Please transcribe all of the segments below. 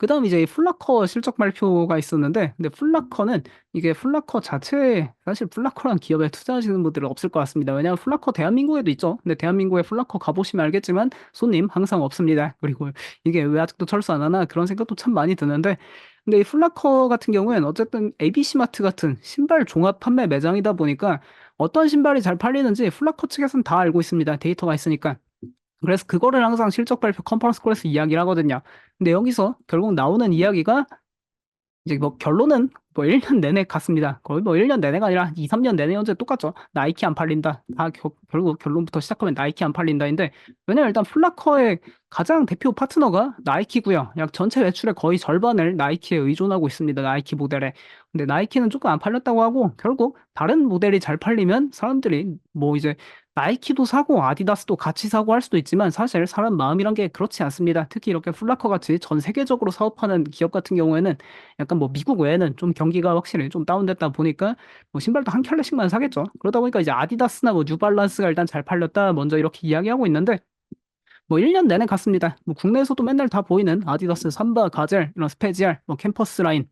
그다음 이제 이 플라커 실적 발표가 있었는데 근데 플라커는 이게 플라커 자체에 사실 플라커란 기업에 투자하시는 분들은 없을 것 같습니다. 왜냐하면 플라커 대한민국에도 있죠. 근데 대한민국에 플라커 가보시면 알겠지만 손님 항상 없습니다. 그리고 이게 왜 아직도 철수 안 하나 그런 생각도 참 많이 드는데 근데 이 플라커 같은 경우에는 어쨌든 ABC마트 같은 신발 종합 판매 매장이다 보니까 어떤 신발이 잘 팔리는지 플라커 측에서는 다 알고 있습니다. 데이터가 있으니까. 그래서 그거를 항상 실적 발표 컨퍼런스 콜에서 이야기를 하거든요. 근데 여기서 결국 나오는 이야기가 이제 뭐 결론은 뭐 1년 내내 같습니다. 거의 뭐 1년 내내가 아니라 2, 3년 내내 현재 똑같죠. 나이키 안 팔린다. 다 겨- 결국 결론부터 시작하면 나이키 안 팔린다인데 왜냐면 일단 플라커의 가장 대표 파트너가 나이키고요. 약 전체 매출의 거의 절반을 나이키에 의존하고 있습니다. 나이키 모델에. 근데 나이키는 조금 안 팔렸다고 하고 결국 다른 모델이 잘 팔리면 사람들이 뭐 이제 나이키도 사고 아디다스도 같이 사고 할 수도 있지만 사실 사람 마음이란 게 그렇지 않습니다. 특히 이렇게 플라커 같이 전 세계적으로 사업하는 기업 같은 경우에는 약간 뭐 미국 외에는 좀 경기가 확실히 좀 다운됐다 보니까 뭐 신발도 한 켤레씩만 사겠죠. 그러다 보니까 이제 아디다스나 뭐 뉴발란스가 일단 잘 팔렸다 먼저 이렇게 이야기하고 있는데 뭐 1년 내내 갔습니다. 뭐 국내에서도 맨날 다 보이는 아디다스, 삼바, 가젤, 이런 스페지알, 뭐 캠퍼스 라인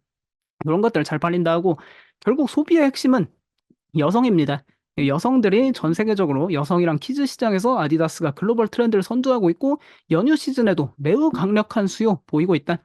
그런 것들 잘 팔린다 하고 결국 소비의 핵심은 여성입니다. 여성들이 전 세계적으로 여성이랑 키즈 시장에서 아디다스가 글로벌 트렌드를 선두하고 있고 연휴 시즌에도 매우 강력한 수요 보이고 있다.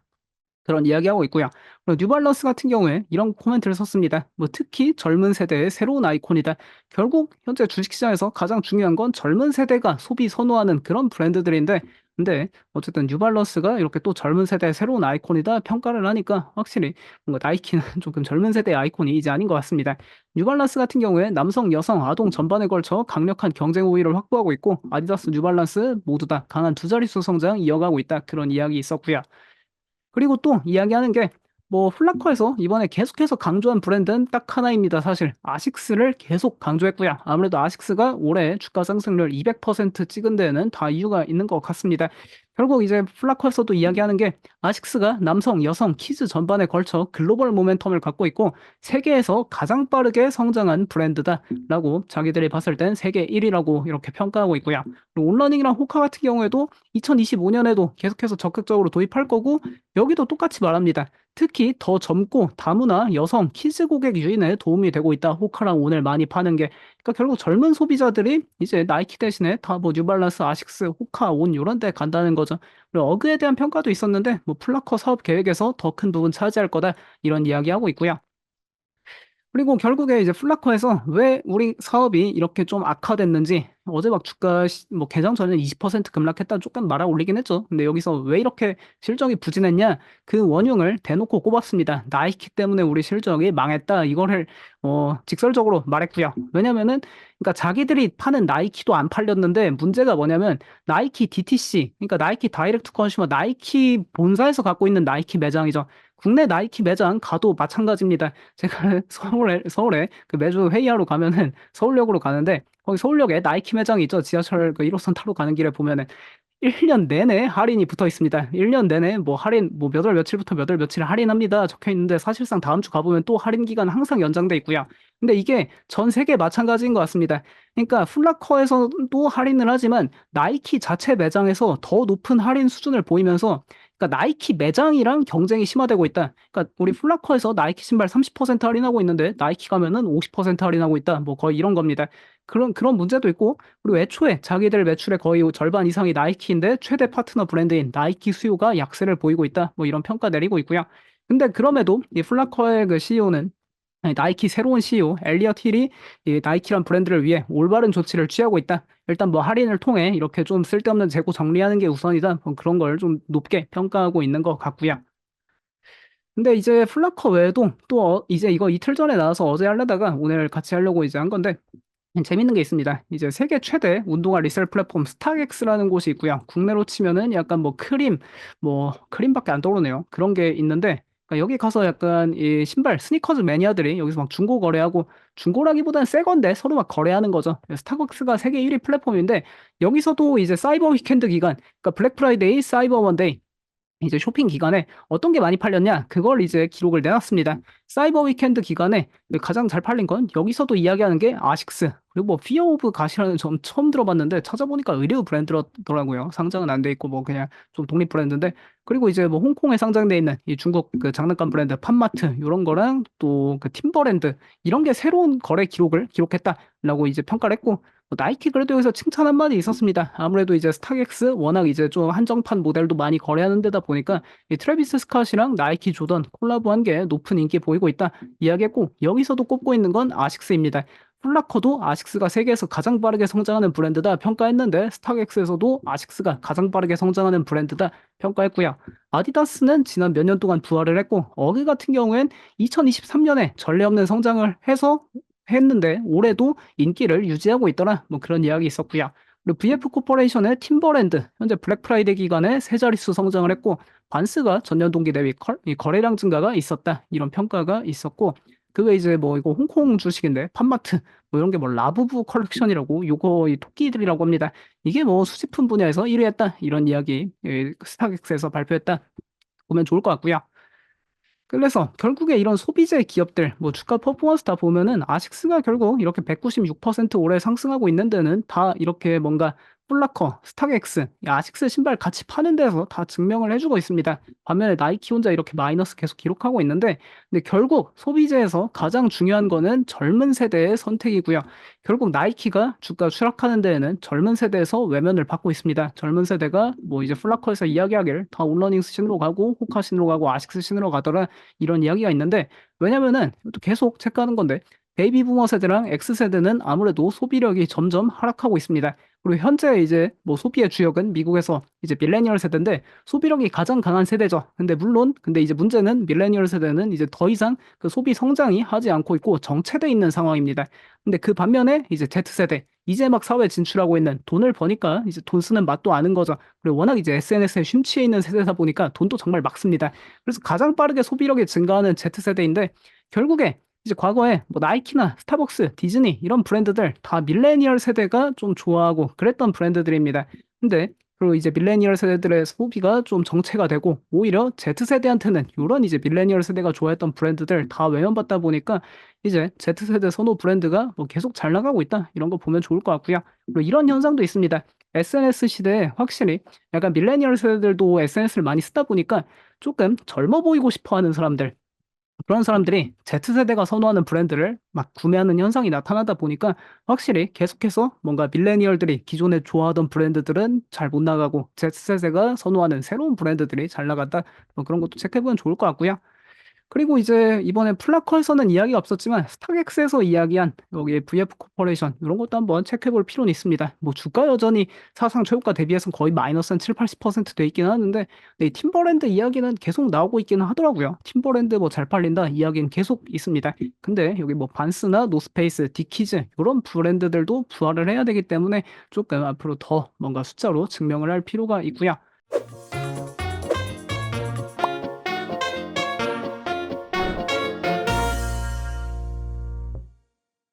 그런 이야기하고 있고요. 뉴발란스 같은 경우에 이런 코멘트를 썼습니다. 뭐 특히 젊은 세대의 새로운 아이콘이다. 결국 현재 주식시장에서 가장 중요한 건 젊은 세대가 소비 선호하는 그런 브랜드들인데 근데 어쨌든 뉴발란스가 이렇게 또 젊은 세대의 새로운 아이콘이다 평가를 하니까 확실히 뭔가 나이키는 조금 젊은 세대의 아이콘이 이제 아닌 것 같습니다. 뉴발란스 같은 경우에 남성, 여성, 아동 전반에 걸쳐 강력한 경쟁 우위를 확보하고 있고 아디다스, 뉴발란스 모두 다 강한 두 자릿수 성장 이어가고 있다. 그런 이야기 있었고요. 그리고 또 이야기하는 게 뭐 플라커에서 이번에 계속해서 강조한 브랜드는 딱 하나입니다. 사실 아식스를 계속 강조했고요. 아무래도 아식스가 올해 주가 상승률 200% 찍은 데에는 다 이유가 있는 것 같습니다. 결국 이제 플라커에서도 이야기하는 게 아식스가 남성, 여성, 키즈 전반에 걸쳐 글로벌 모멘텀을 갖고 있고 세계에서 가장 빠르게 성장한 브랜드다라고 자기들이 봤을 땐 세계 1위라고 이렇게 평가하고 있고요. 그리고 온러닝이랑 호카 같은 경우에도 2025년에도 계속해서 적극적으로 도입할 거고 여기도 똑같이 말합니다. 특히 더 젊고 다문화 여성 키즈 고객 유인에 도움이 되고 있다. 호카랑 오늘 많이 파는 게 그러니까 결국 젊은 소비자들이 이제 나이키 대신에 다 뭐 뉴발란스, 아식스, 호카, 온 이런 데 간다는 거죠. 그리고 어그에 대한 평가도 있었는데 뭐 플라커 사업 계획에서 더 큰 부분 차지할 거다 이런 이야기하고 있고요. 그리고 결국에 이제 플라커에서 왜 우리 사업이 이렇게 좀 악화됐는지 어제 막 주가 시- 뭐 개장 전에 20% 급락했다 조금 말아 올리긴 했죠. 근데 여기서 왜 이렇게 실적이 부진했냐 그 원흉을 대놓고 꼽았습니다. 나이키 때문에 우리 실적이 망했다 이거를 어 직설적으로 말했고요. 왜냐면은 그러니까 자기들이 파는 나이키도 안 팔렸는데 문제가 뭐냐면 나이키 DTC 그러니까 나이키 다이렉트 컨슈머 나이키 본사에서 갖고 있는 나이키 매장이죠. 국내 나이키 매장 가도 마찬가지입니다. 제가 서울에 서울에 그 매주 회의하러 가면은 서울역으로 가는데 거기 서울역에 나이키 매장이 있죠. 지하철 그 1호선 타러 가는 길에 보면은 1년 내내 할인이 붙어 있습니다. 1년 내내 뭐 할인 뭐 몇 월 며칠부터 몇 월 며칠 할인합니다. 적혀 있는데 사실상 다음 주 가보면 또 할인 기간 항상 연장돼 있고요. 근데 이게 전 세계 마찬가지인 것 같습니다. 그러니까 플라커에서도 할인을 하지만 나이키 자체 매장에서 더 높은 할인 수준을 보이면서 그러니까 나이키 매장이랑 경쟁이 심화되고 있다. 그러니까 우리 플라커에서 나이키 신발 30% 할인하고 있는데 나이키 가면은 50% 할인하고 있다. 뭐 거의 이런 겁니다. 그런 그런 문제도 있고 그리고 애초에 자기들 매출의 거의 절반 이상이 나이키인데 최대 파트너 브랜드인 나이키 수요가 약세를 보이고 있다. 뭐 이런 평가 내리고 있고요. 근데 그럼에도 이 플라커의 그 CEO는 나이키 새로운 CEO 엘리엇 힐이 이 나이키란 브랜드를 위해 올바른 조치를 취하고 있다. 일단 뭐 할인을 통해 이렇게 좀 쓸데없는 재고 정리하는 게 우선이다. 뭐 그런 걸 좀 높게 평가하고 있는 것 같고요. 근데 이제 플라커 외에도 또 어- 이제 이거 이틀 전에 나와서 어제 하려다가 오늘 같이 하려고 이제 한 건데 재밌는 게 있습니다. 이제 세계 최대 운동화 리셀 플랫폼 스타엑스라는 곳이 있고요. 국내로 치면은 약간 뭐 크림, 뭐 크림밖에 안 떠오르네요. 그런 게 있는데 그러니까 여기 가서 약간 이 신발 스니커즈 매니아들이 여기서 막 중고 거래하고 중고라기보다는 새 건데 서로 막 거래하는 거죠. 스타벅스가 세계 1위 플랫폼인데 여기서도 이제 사이버 위켄드 기간, 그러니까 블랙 프라이데이, 사이버 원데이 이제 쇼핑 기간에 어떤 게 많이 팔렸냐 그걸 이제 기록을 내놨습니다. 사이버 위켄드 기간에 가장 잘 팔린 건 여기서도 이야기하는 게 아식스. 그리고 뭐 피어 오브 갓이라는 점 처음 들어봤는데 찾아보니까 의류 브랜드더라고요. 상장은 안 돼 있고 뭐 그냥 좀 독립 브랜드인데 그리고 이제 뭐 홍콩에 상장돼 있는 이 중국 그 장난감 브랜드 팜마트 이런 거랑 또 그 팀버랜드 이런 게 새로운 거래 기록을 기록했다라고 이제 평가를 했고 뭐 나이키 그래도 여기서 칭찬 한마디 있었습니다. 아무래도 이제 스타렉스 워낙 이제 좀 한정판 모델도 많이 거래하는 데다 보니까 이 트래비스 스캇이랑 나이키 조던 콜라보한 게 높은 인기 보이고 있다 이야기했고 여기서도 꼽고 있는 건 아식스입니다. 플라커도 아식스가 세계에서 가장 빠르게 성장하는 브랜드다 평가했는데 스타렉스에서도 아식스가 가장 빠르게 성장하는 브랜드다 평가했고요. 아디다스는 지난 몇 년 동안 부활을 했고 어그 같은 경우엔 2023년에 전례 없는 성장을 해서 했는데 올해도 인기를 유지하고 있더라 뭐 그런 이야기 있었고요. 그리고 VF 코퍼레이션의 팀버랜드 현재 블랙 프라이데이 기간에 세 자릿수 성장을 했고 반스가 전년 동기 대비 거래량 증가가 있었다 이런 평가가 있었고 그게 이제 뭐 이거 홍콩 주식인데 팜마트 뭐 이런 게 뭐 라부부 컬렉션이라고 요거 이 토끼들이라고 합니다. 이게 뭐 수집품 분야에서 1위 했다 이런 이야기 예, 스타렉스에서 발표했다 보면 좋을 것 같고요. 그래서 결국에 이런 소비재 기업들 뭐 주가 퍼포먼스 다 보면은 아식스가 결국 이렇게 196% 올해 상승하고 있는 데는 다 이렇게 뭔가 폴라커, 스타렉스, 이 아식스 신발 같이 파는 데서 다 증명을 해주고 있습니다. 반면에 나이키 혼자 이렇게 마이너스 계속 기록하고 있는데, 근데 결국 소비재에서 가장 중요한 거는 젊은 세대의 선택이고요. 결국 나이키가 주가 추락하는 데에는 젊은 세대에서 외면을 받고 있습니다. 젊은 세대가 뭐 이제 플라커에서 이야기하길 다 온러닝스 신으로 가고 호카 신으로 가고 아식스 신으로 가더라 이런 이야기가 있는데 왜냐면은 또 계속 체크하는 건데 베이비 부머 세대랑 X 세대는 아무래도 소비력이 점점 하락하고 있습니다. 그리고 현재 이제 뭐 소비의 주역은 미국에서 이제 밀레니얼 세대인데 소비력이 가장 강한 세대죠. 근데 물론 근데 이제 문제는 밀레니얼 세대는 이제 더 이상 그 소비 성장이 하지 않고 있고 정체돼 있는 상황입니다. 근데 그 반면에 이제 Z 세대 이제 막 사회 진출하고 있는 돈을 버니까 이제 돈 쓰는 맛도 아는 거죠. 그리고 워낙 이제 SNS에 심취해 있는 세대다 보니까 돈도 정말 막 씁니다. 그래서 가장 빠르게 소비력이 증가하는 Z 세대인데 결국에 이제 과거에 뭐 나이키나 스타벅스, 디즈니 이런 브랜드들 다 밀레니얼 세대가 좀 좋아하고 그랬던 브랜드들입니다. 근데 그리고 이제 밀레니얼 세대들의 소비가 좀 정체가 되고 오히려 Z세대한테는 이런 이제 밀레니얼 세대가 좋아했던 브랜드들 다 외면받다 보니까 이제 Z세대 선호 브랜드가 뭐 계속 잘 나가고 있다 이런 거 보면 좋을 것 같고요. 그리고 이런 현상도 있습니다. SNS 시대에 확실히 약간 밀레니얼 세대들도 SNS를 많이 쓰다 보니까 조금 젊어 보이고 싶어 하는 사람들 그런 사람들이 Z세대가 선호하는 브랜드를 막 구매하는 현상이 나타나다 보니까 확실히 계속해서 뭔가 밀레니얼들이 기존에 좋아하던 브랜드들은 잘 못 나가고 Z세대가 선호하는 새로운 브랜드들이 잘 나간다. 뭐 그런 것도 체크해보면 좋을 것 같고요. 그리고 이제 이번에 플라커에서는 이야기가 없었지만 스타렉스에서 이야기한 여기 VF 코퍼레이션 이런 것도 한번 체크해 볼 필요는 있습니다. 뭐 주가 여전히 사상 최고가 대비해서 거의 마이너스 한 7, 80%돼 있긴 하는데 네, 팀버랜드 이야기는 계속 나오고 있기는 하더라고요. 팀버랜드 뭐 잘 팔린다 이야기는 계속 있습니다. 근데 여기 뭐 반스나 노스페이스, 디키즈 이런 브랜드들도 부활을 해야 되기 때문에 조금 앞으로 더 뭔가 숫자로 증명을 할 필요가 있고요.